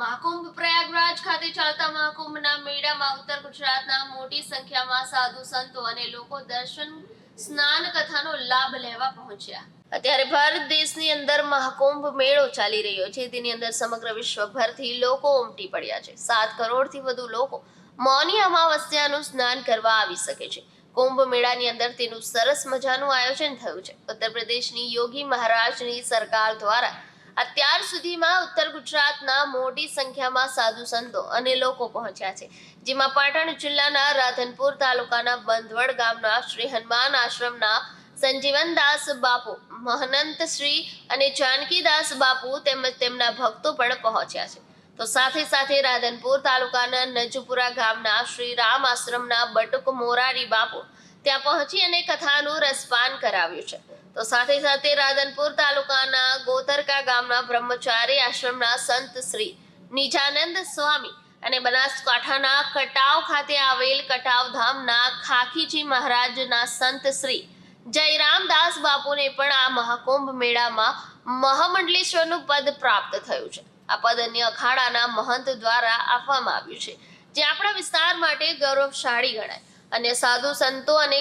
મહાકુંભ પ્રયાગરાજ ખાતે ચાલતા મહાકુંભના મેળામાં ઉત્તર ગુજરાતના મોટી સંખ્યામાં સાધુ સંતો અને લોકો દર્શન, સ્નાન કથાનો લાભ લેવા પહોંચ્યા. અત્યારે ભારત દેશની અંદર મહાકુંભ મેળો ચાલી રહ્યો છે. તેની અંદર સમગ્ર વિશ્વભરથી લોકો ઉમટી પડ્યા છે. સાત કરોડથી વધુ લોકો મૌની અમાવસ્યાનું સ્નાન કરવા આવી શકે છે. કુંભ મેળાની અંદર તેનું સરસ મજાનું આયોજન થયું છે. ઉત્તર પ્રદેશની યોગી મહારાજની સરકાર દ્વારા અત્યાર સુધીમાં ઉત્તર ગુજરાતના મોટી સંખ્યામાં સાધુ સંતો અને લોકો પહોંચ્યા છે, જેમાં પાટણ જિલ્લાના રાધનપુર તાલુકાના બંધવડ ગામના શ્રી હનુમાન આશ્રમના સંજીવનદાસ બાપુ, મહનંત શ્રી અને જાનકીદાસ બાપુ તેમજ તેમના ભક્તો પણ પહોંચ્યા છે. તો સાથે સાથે રાધનપુર તાલુકાના નજુપુરા ગામના શ્રી રામ આશ્રમના બટુક મોરારી બાપુ ત્યાં પહોંચી અને કથાનું રસપાન કરાવ્યું છે. તો સાથે સાથે રાધનપુર તાલુકાના ગોતરકા ગામના બ્રહ્મચારી આશ્રમના સંત શ્રી નિજાનંદ સ્વામી અને બનાસકાંઠાના કટાવ ખાતે આવેલ કટાવ ધામના ખાખીજી મહારાજના સંત શ્રી જયરામદાસ બાપુને પણ આ મહાકુંભ મેળામાં મહામંડલેશ્વરનું પદ પ્રાપ્ત થયું છે. આ પદ અન્ય અખાડાના મહંત દ્વારા આપવામાં આવ્યું છે. જે આપણા વિસ્તાર માટે ગૌરવશાળી ગણાય. અને સાધુ સંતો અને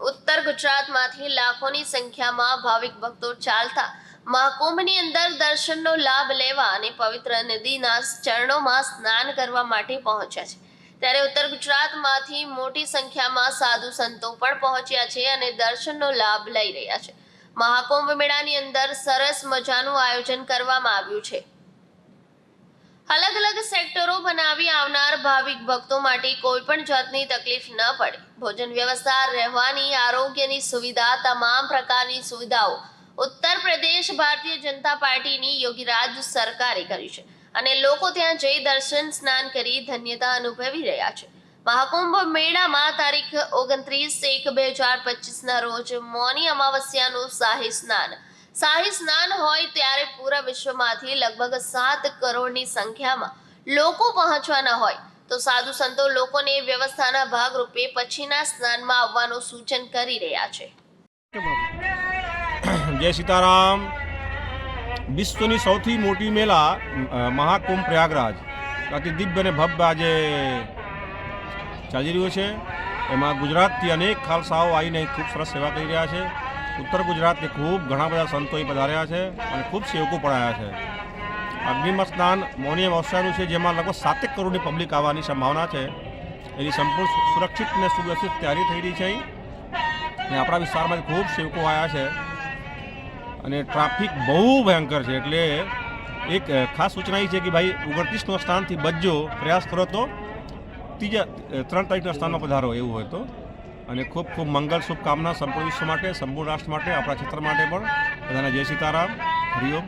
ઉત્તર ગુજરાતમાંથી લાખોની સંખ્યામાં ભાવિક ભક્તો ચાલતા મહાકુંભની અંદર દર્શનનો લાભ લેવા અને પવિત્ર નદીના ચરણોમાં સ્નાન કરવા માટે પહોંચ્યા છે. ત્યારે ઉત્તર ગુજરાતમાંથી મોટી સંખ્યામાં સાધુ સંતો પણ પહોંચ્યા છે અને દર્શનનો લાભ લઈ રહ્યા છે. મહાકુંભ મેળાની અંદર સરસ મજાનું આયોજન કરવામાં આવ્યું છે. અલગ અલગ સેક્ટરો બનાવી આવનાર ભાવિક ભક્તો માટે કોઈ પણ જાતની તકલીફ ન પડે. ભોજન વ્યવસ્થા, રહેવાની, આરોગ્યની સુવિધા, તમામ પ્રકારની સુવિધાઓ ઉત્તર પ્રદેશ ભારતીય જનતા પાર્ટીની યોગીરાજ સરકારે કરી છે અને લોકો ત્યાં જઈ દર્શન, સ્નાન કરી ધન્યતા અનુભવી રહ્યા છે. મહાકુંભ મેળામાં તારીખ ઓગણત્રીસ એક બે હજાર પચીસના રોજ મૌની અમાવસ્યાનું શાહી સ્નાન શાહી સ્નાન હોય ત્યારે પૂરા વિશ્વમાંથી લગભગ સાત કરોડની સંખ્યામાં લોકો પહોંચવાના હોય. તો સાધુ સંતો લોકોને વ્યવસ્થાના ભાગરૂપે પછીના સ્નાનમાં આવવાનું સૂચન કરી રહ્યા છે. જય સીતારામ. વિશ્વની સૌથી મોટી મેલા મહાકુંભ પ્રયાગરાજ. અતિ દિવ્ય અને ભવ્ય આજે ચાલી રહ્યો છે. એમાં ગુજરાતથી અનેક ખાલસાઓ આવીને ખૂબ સરસ સેવા કરી રહ્યા છે. ઉત્તર ગુજરાતથી ખૂબ ઘણા બધા સંતો પધાર્યા છે અને ખૂબ સેવકો પણ આવ્યા છે. અગ્નિમ સ્નાન મૌની અવસરનું છે, જેમાં લગભગ સાતેક કરોડની પબ્લિક આવવાની સંભાવના છે. એની સંપૂર્ણ સુરક્ષિત અને સુવ્યવસ્થિત તૈયારી થઈ રહી છે અને આપણા વિસ્તારમાંથી ખૂબ સેવકો આવ્યા છે. અને ટ્રાફિક બહુ ભયંકર છે, એટલે એક ખાસ સૂચના એ છે કે ભાઈ ઓગણત્રીસનો સ્થાનથી બચજો, પ્રયાસ કરો તો. ત્રીજા ત્રણ તારીખના સ્થાનમાં પધારો, એવું હોય તો. અને ખૂબ ખૂબ મંગલ શુભકામના સંપૂર્ણ વિશ્વ માટે, સંપૂર્ણ રાષ્ટ્ર માટે, આપણા ક્ષેત્ર માટે પણ. બધાને જય સીતારામ. હરિઓમ